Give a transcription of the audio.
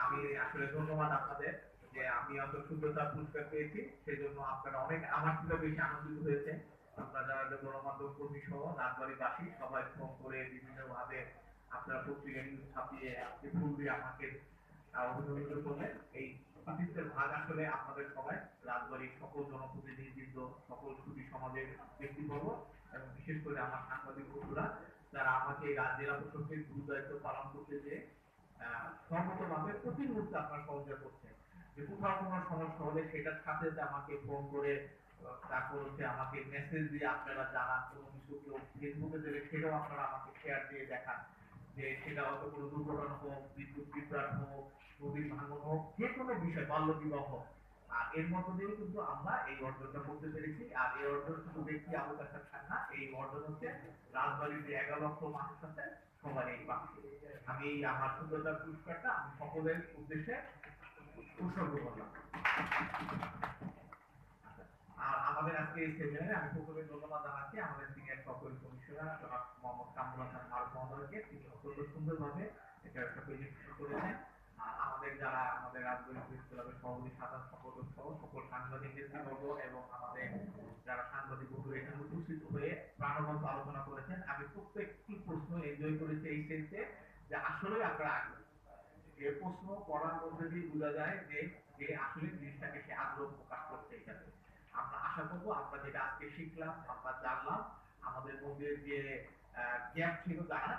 আমি আসলে ধন্যবাদ আপনাদের যে আমি অত সুন্দরতা পুরস্কার পেয়েছি সেই জন্য আপনারা অনেক, আমার থেকে বেশি আনন্দিত হয়েছে। আপনারা গণমাধ্যম কর্মী সহ রাজবাড়িবাসী সবাই ফোন করে আপনারা পত্রিকা নিউজ ছাপিয়ে ফুল দিয়ে আমাকে অভিনন্দিত করলেন। এই কৃতিত্বের ভাগ আসলে আপনাদের সবাই, রাজবাড়ির সকল জনপ্রতিনিধিবৃন্দ, সকল সুদী সমাজের ব্যক্তিবর্গ এবং বিশেষ করে আমার সাংবাদিক বন্ধুরা, যারা আমাকে জেলা প্রশাসনের গুরু দায়িত্ব পালন করতে যে সর্বতভাবে প্রতি মুহূর্তে আপনার সহযোগিতা করছেন। যে কোথাও কোনো সমস্যা হলে সেটার সাথে আমাকে ফোন করে তারপর হচ্ছে আমাকে মেসেজ দিয়ে আপনারা জানান, কোনো কিছু কেউ ফেসবুকে দেবে, সেটাও আপনারা আমাকে শেয়ার দিয়ে দেখান। যে সেটা হয়তো কোনো দুর্ঘটনা হোক, বিদ্যুৎ বিভ্রাট হোক, নদীর ভাঙন হোক, যে কোনো বিষয়, বাল্য বিবাহ হোক। এর মধ্য দিয়ে কিন্তু আমরা এই অর্জনটা করতে পেরেছি। আর এই অর্জন শুধু ব্যক্তি আবু কাসার খান না, এই অর্জন হচ্ছে রাজবাড়ির যে এগারো লক্ষ মানুষ আছে, সবার এই পাশে আমি এই আমার সুন্দরতার পুরস্কারটা আমি সকলের উদ্দেশ্যে উৎসর্গ করলাম আর আমাদের আজকে এই সেমিনারে আমি সকলের ধন্যবাদ জানাচ্ছি আমাদের সিনিয়র সহকারী কমিশনার তিনি অত্যন্ত সুন্দরভাবে এটা একটা প্রেজেন্টেশন করেছেন আর আমাদের যারা আমাদের রাজনৈতিক প্রেস ক্লাবের সভাপতি, সাধারণ সম্পাদক সহ সকল সাংবাদিক নেতৃবর্গ এবং আমাদের যারা সাংবাদিক বন্ধু, এখানে উপস্থিত হয়ে প্রাণবন্ত আলোচনা করেছেন। আমি প্রত্যেকটি প্রশ্ন এনজয় করেছি এই সেন্সে যে আসলে আপনারা আগ্রহী। যে প্রশ্ন পড়ার মধ্যে দিয়ে বোঝা যায় যে যে আসলে জিনিসটাকে সে আগ্রহ প্রকাশ করছে এখানে আমরা আশা করব, আমরা যেটা আজকে শিখলাম, আমরা জানলাম, আমাদের মধ্যে যে গ্যাপ ছিল তারা